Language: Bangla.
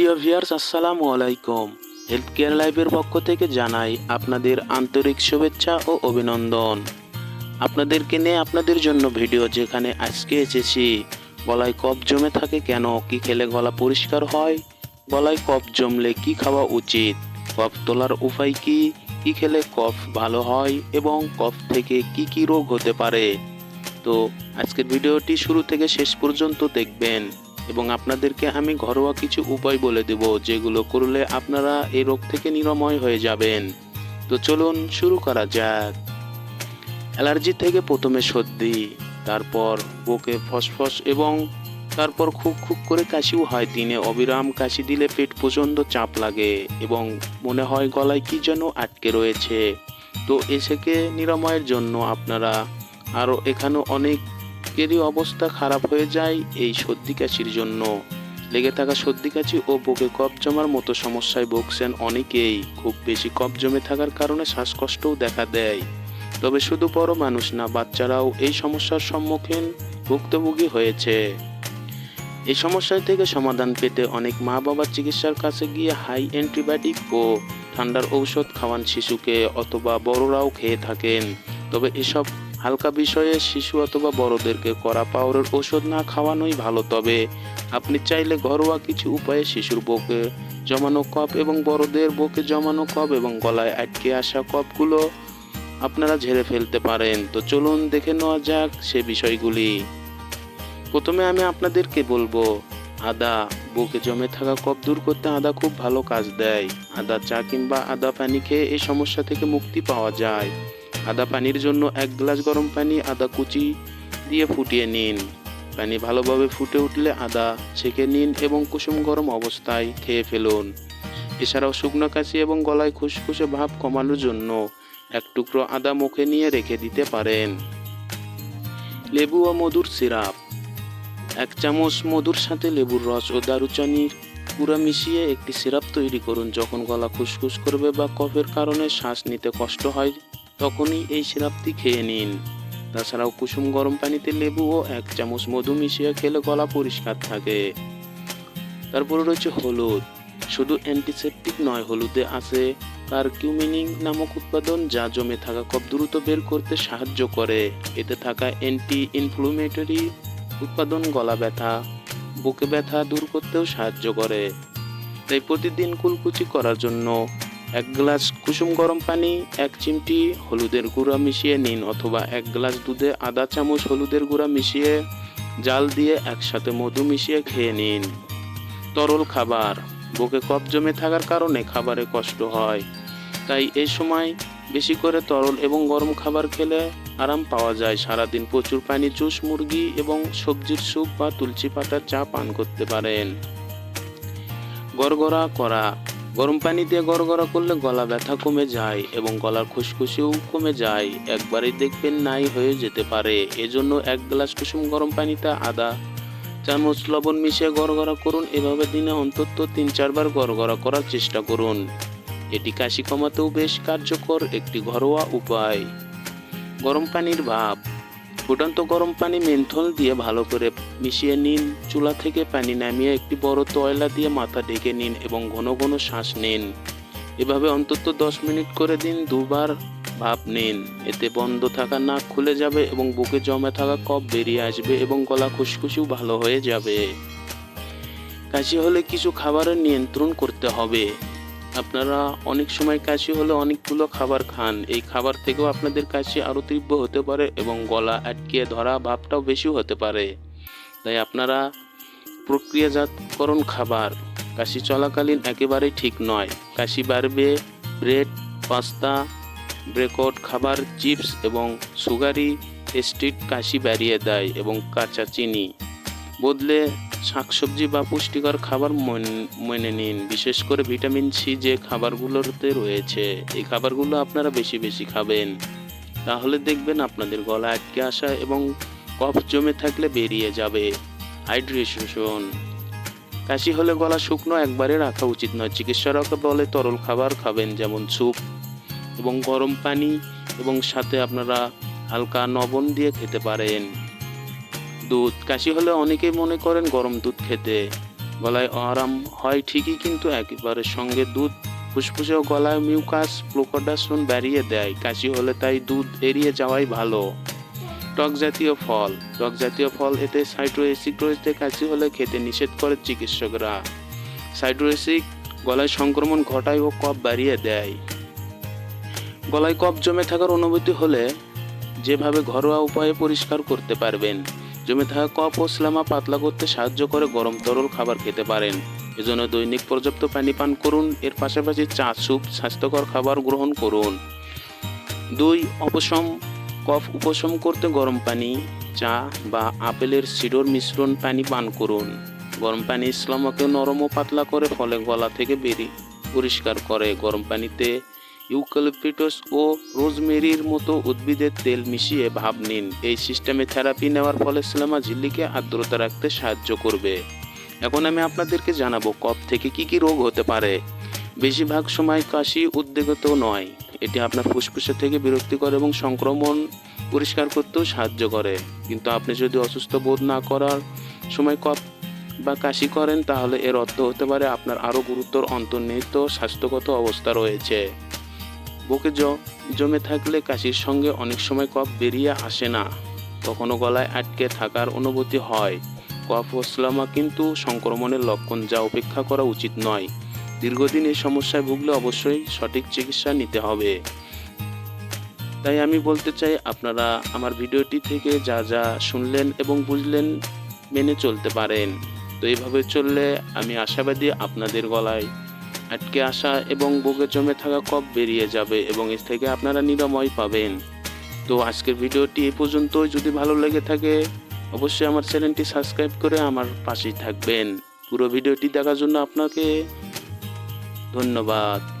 প্রিয় ভিয়ার্স আসসালামু আলাইকুম। হেলথ কেয়ার লাইফের পক্ষ থেকে জানাই আপনাদের আন্তরিক শুভেচ্ছা ও অভিনন্দন। আপনাদেরকে নিয়ে আপনাদের জন্য ভিডিও যেখানে আজকে এসেছি, গলায় কফ জমে থাকে কেন, কি খেলে গলা পরিষ্কার হয়, গলায় কফ জমলে কি খাওয়া উচিত, কফ তোলার উপায় কি কি খেলে কফ ভালো হয় এবং কফ থেকে কি কি রোগ হতে পারে। তো আজকের ভিডিওটি শুরু থেকে শেষ পর্যন্ত দেখবেন। এবং আপনাদেরকে আমি ঘরোয়া কিছু উপায় বলে দেব যেগুলো করলে আপনারা এই রোগ থেকে নিরাময় হয়ে যাবেন। তো চলুন শুরু করা যাক। অ্যালার্জি থেকে প্রথমে সর্দি, তারপর বুকে ফসফস এবং তারপর খুব খুব করে কাশিও হয় দিনে। অবিরাম কাশি দিলে পেট প্রচণ্ড চাপ লাগে এবং মনে হয় গলায় কি যেন আটকে রয়েছে। তো এসেকে নিরাময়ের জন্য আপনারা আরও এখানে অনেকেরই অবস্থা খারাপ হয়ে যায় এই সর্দি কাশির জন্য। লেগে থাকা সর্দি কাশি ও বুকে কফ জমার মতো সমস্যায় ভুগছেন অনেকেই। খুব বেশি কফ জমে থাকার কারণে শ্বাসকষ্টও দেখা দেয়। তবে শুধু বড় মানুষ না, বাচ্চারাও এই সমস্যার সম্মুখীন ভুক্তভোগী হয়েছে। এই সমস্যা থেকে সমাধান পেতে অনেক মা বাবা চিকিৎসার কাছে গিয়ে হাই অ্যান্টিবায়োটিক ও ঠান্ডার ঔষধ খাওয়ান শিশুকে অথবা বড়রাও খেয়ে থাকেন। তবে এসব হালকা বিষয়ে শিশু অথবা বড়দেরকে কড়া পাওয়ারের ওষুধ না খাওয়ানোই ভালো, তবে আপনি চাইলে ঘরোয়া কিছু উপায়ে শিশুর বুকে জমানো কফ এবং বড়দের বুকে জমানো কফ এবং গলায় আটকে আসা কফগুলো আপনারা ঝেড়ে ফেলতে পারেন। তো চলুন দেখে নেওয়া যাক সে বিষয়গুলি। প্রথমে আমি আপনাদেরকে বলব, আদা। বুকে জমে থাকা কফ দূর করতে আদা খুব ভালো কাজ দেয়। আদা চা কিংবা আদা পানি খেয়ে এই সমস্যা থেকে মুক্তি পাওয়া যায়। আদা পানির জন্য এক গ্লাস গরম পানি, আদা কুচি দিয়ে ফুটিয়ে নিন। পানি ভালোভাবে ফুটে উঠলে আদা ছেঁকে নিন এবং কুসুম গরম অবস্থায় খেয়ে ফেলুন। এছাড়াও শুকনো কাশি এবং গলায় খুসখুসে ভাব কমানোর জন্য এক টুকরো আদা মুখে নিয়ে রেখে দিতে পারেন। লেবু ও মধুর সিরাপ। এক চামচ মধুর সাথে লেবুর রস ও দারুচানির গুঁড়া মিশিয়ে একটি সিরাপ তৈরি করুন, যখন গলা খুসখুস করবে বা কফের কারণে শ্বাস নিতে কষ্ট হয়। তখনই এই সিরাপটি খেয়ে নিন। তাছাড়াও কুসুম গরম পানিতে লেবু ও এক চামচ মধু মিশিয়ে খেলে গলা পরিষ্কার থাকে। তারপরে রয়েছে হলুদ। শুধু অ্যান্টিসেপটিক নয়, হলুদে আছে কারকিউমিনিং নামক উৎপাদন যা জমে থাকা কফ দ্রুত বের করতে সাহায্য করে। এতে থাকা অ্যান্টি ইনফ্লুমেটরি উৎপাদন গলা ব্যথা, বুকে ব্যথা দূর করতেও সাহায্য করে। তাই প্রতিদিন কুলকুচি করার জন্য এক গ্লাস কুসুম গরম পানি, এক চিমটি হলুদের গুঁড়া মিশিয়ে নিন অথবা এক গ্লাস দুধে আধা চামচ হলুদের গুঁড়া মিশিয়ে জাল দিয়ে একসাথে মধু মিশিয়ে খেয়ে নিন। তরল খাবার। বুকে কফ জমে থাকার কারণে খাবারে কষ্ট হয়। তাই এই সময় বেশি করে তরল এবং গরম খাবার খেলে আরাম পাওয়া যায়। সারাদিন প্রচুর পানি, জুস, মুরগি এবং সবজির স্যুপ বা তুলসী পাতার চা পান করতে পারেন। গড়গড়া করা। গরম পানি দিয়ে গড়গড়া করলে গলা ব্যথা কমে যায় এবং গলার খুশখুশিও কমে যায়। একবারেই দেখবেন নাই হয়ে যেতে পারে। এজন্য এক গ্লাস কুসুম গরম পানিতে আদা, চামচ লবণ মিশিয়ে গড়গড়া করুন। এভাবে দিনে অন্তত তিন চারবার গড়গড়া করার চেষ্টা করুন। এটি কাশি কমাতেও বেশ কার্যকর একটি ঘরোয়া উপায়। গরম পানির ভাপ ফুটন্ত গরম পানি মেন্থল দিয়ে ভালো করে মিশিয়ে নিন। চুলা থেকে পানি নামিয়ে একটি বড় তয়লা দিয়ে মাথা ঢেকে নিন এবং ঘন ঘন শ্বাস নিন। এভাবে অন্তত দশ মিনিট করে দিন, দুবার ভাপ নিন। এতে বন্ধ থাকা নাক খুলে যাবে এবং বুকে জমে থাকা কফ বেরিয়ে আসবে এবং গলা খুশখুশিও ভালো হয়ে যাবে। কাশি হলে কিছু খাবারের নিয়ন্ত্রণ করতে হবে। আপনারা অনেক সময় কাশি হলে অনেকগুলো খাবার খান। এই খাবার থেকেও আপনাদের কাশি আরও তীব্র হতে পারে এবং গলা আটকে ধরা ভাবটাও বেশিও হতে পারে। তাই আপনারা প্রক্রিয়াজাতকরণ খাবার, কাশি চলাকালীন একেবারেই ঠিক নয়। কাশি বাড়বে, ব্রেড, পাস্তা ব্রেকট খাবার, চিপস এবং সুগারি স্ট্রিট কাশি বাড়িয়ে দেয় এবং কাঁচা চিনি। বদলে শাকসবজি বা পুষ্টিকর খাবার মন- নিন। বিশেষ করে ভিটামিন সি যে খাবারগুলোতে রয়েছে, এই খাবারগুলো আপনারা বেশি বেশি খাবেন। তাহলে দেখবেন আপনাদের গলা আটকে আসা এবং কফ জমে থাকলে বেরিয়ে যাবে। হাইড্রেশন। কাশি হলে গলা শুকনো একবারে রাখা উচিত নয়। চিকিৎসকরা বলে তরল খাবার খাবেন, যেমন স্যুপ এবং গরম পানি এবং সাথে আপনারা হালকা লবণ দিয়ে খেতে পারেন। দুধ। কাশি হলে অনেকেই মনে করেন গরম দুধ খেতে। গলায় আরাম হয় ঠিকই, কিন্তু একেবারে সঙ্গে দুধ ফুসফুসে ও গলায় মিউকাস প্রোকোডাসন বাড়িয়ে দেয়। কাশি হলে তাই দুধ এড়িয়ে যাওয়াই ভালো। টক জাতীয় ফল। টক জাতীয় ফল এতে সাইট্রোএসিক রয়েছে কাশি হলে খেতে নিষেধ করে চিকিৎসকরা। সাইট্রোএসিক গলায় সংক্রমণ ঘটায় ও কফ বাড়িয়ে দেয়। গলায় কফ জমে থাকার অনুভূতি হলে যেভাবে ঘরোয়া উপায়ে পরিষ্কার করতে পারবেন। জমে থাকা কফ ও স্লামা পাতলা করতে সাহায্য করে গরম তরল খাবার খেতে পারেন। এজন্য দৈনিক পর্যাপ্ত পানি পান করুন, এর পাশাপাশি চা, স্যুপ, স্বাস্থ্যকর খাবার গ্রহণ করুন। দুই, অপশম, কফ উপশম করতে গরম পানি, চা বা আপেলের সিডোর মিশ্রণ পানি পান করুন। গরম পানি ইসলামকে নরম ও পাতলা করে, ফলে গলা থেকে বেরিয়ে পরিষ্কার করে। গরম পানিতে ইউক্যালিপটাস ও রোজমেরির মতো উদ্ভিদের তেল মিশিয়ে ভাব নিন। এই সিস্টেমে থেরাপি নেওয়ার ফলে সিনেমা ঝিল্লিকে আর্দ্রতা রাখতে সাহায্য করবে। এখন আমি আপনাদেরকে জানাব, কফ থেকে কি কি রোগ হতে পারে। বেশিরভাগ সময় কাশি উদ্বেগত নয়। এটি আপনার ফুসফুসে থেকে বিরক্তিকর এবং সংক্রমণ পরিষ্কার করতেও সাহায্য করে। কিন্তু আপনি যদি অসুস্থ বোধ না করার সময় কফ বা কাশি করেন, তাহলে এর অর্থ হতে পারে আপনার আরও গুরুতর অন্তর্নিহিত স্বাস্থ্যগত অবস্থা রয়েছে। বুকে জমে থাকলে কাশির সঙ্গে অনেক সময় কফ বেরিয়ে আসে না। কখনো গলায় আটকে থাকার অনুভূতি হয়। কফ ও স্লামা কিন্তু সংক্রমণের লক্ষণ যা উপেক্ষা করা উচিত নয়। দীর্ঘদিন এই সমস্যায় ভুগলে অবশ্যই সঠিক চিকিৎসা নিতে হবে। তাই আমি বলতে চাই, আপনারা আমার ভিডিওটি থেকে যা যা শুনলেন এবং বুঝলেন মেনে চলতে পারেন। তো এইভাবে চললে আমি আশাবাদী আপনাদের গলায় আটকে আসা এবং বুকে জমে থাকা কপ বেরিয়ে যাবে এবং এর থেকে আপনারা নিরাময় পাবেন। তো আজকের ভিডিওটি এ পর্যন্তই। যদি ভালো লেগে থাকে, অবশ্যই আমার চ্যানেলটি সাবস্ক্রাইব করে আমার পাশেই থাকবেন। পুরো ভিডিওটি দেখার জন্য আপনাকে ধন্যবাদ।